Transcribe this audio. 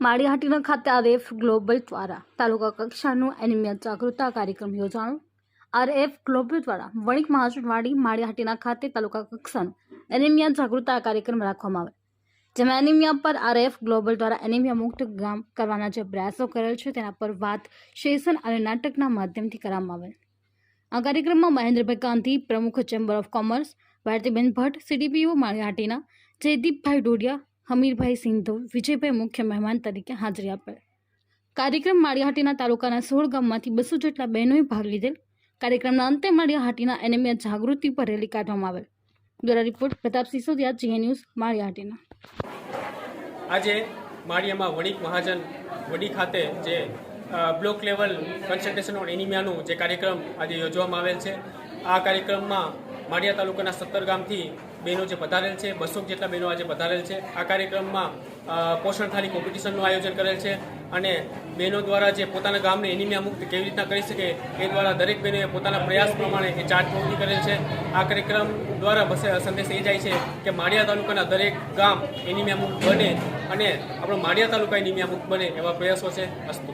માળીહાટીના ખાતે RF global દ્વારા તાલુકા કક્ષાનો એનિમિયા જાગૃતતા કાર્યક્રમ યોજાયો. આરએફ ગ્લોબલ દ્વારા વણિક મહાજનવાડી માળીહાટીના ખાતે તાલુકા કક્ષાનો એનિમિયા જાગૃતતા કાર્યક્રમ રાખવામાં આવે. જેમાં એનિમિયા પર આરએફ ગ્લોબલ દ્વારા એનિમિયા મુક્ત ગામ કરવાના જે પ્રયાસો કરેલ છે, તેના પર વાત સેશન અને નાટકના માધ્યમથી કરવામાં આવેલ. આ કાર્યક્રમમાં મહેન્દ્રભાઈ ગાંધી, પ્રમુખ chamber of commerce Bhartiben Bhatt CDPO Malia Hatina Jaydeepbhai Dodiya Hamirbhai Sindhu, Vijaybhai મુખ્ય મહેમાન તરીકે હાજરી આપેલ કાર્યક્રમ માળીહાટીના તાલુકાના સોળ ગામમાંથી બસો જેટલા બહેનોએ ભાગ લીધેલ. કાર્યક્રમના અંતે માળીહાટીના એનેમિયા જાગૃતિ પર રેલી કાઢવામાં આવેલ. દ્વારા રિપોર્ટ, પ્રતાપ સિસોદિયા, જીએ ન્યૂઝ માળીહાટીના આજે માળિયામાં વણિક મહાજન વડી ખાતે જે બ્લોક લેવલ કન્સલ્ટેશન ઓન એનિમિયાનું જે કાર્યક્રમ આજે યોજવામાં આવેલ છે. આ કાર્યક્રમમાં માળિયા તાલુકાના સત્તર ગામથી બહેનો જે પધારેલ છે, બસો જેટલા બહેનો આજે પધારેલ છે. આ કાર્યક્રમમાં પોષણ થાળી કોમ્પિટિશનનું આયોજન કરેલ છે અને બહેનો દ્વારા જે પોતાના ગામને એનિમિયા મુક્ત કેવી રીતના કરી શકે એ દ્વારા દરેક બહેનોએ પોતાના પ્રયાસ પ્રમાણે એ ચાર્ટ પૂરી કરેલ છે. આ કાર્યક્રમ દ્વારા બસે, સંદેશ એ જાય છે કે માળિયા તાલુકાના દરેક ગામ એનિમિયા મુક્ત બને અને આપણો માળિયા તાલુકા એનિમિયા મુક્ત બને એવા પ્રયાસો છે અસ્તુ.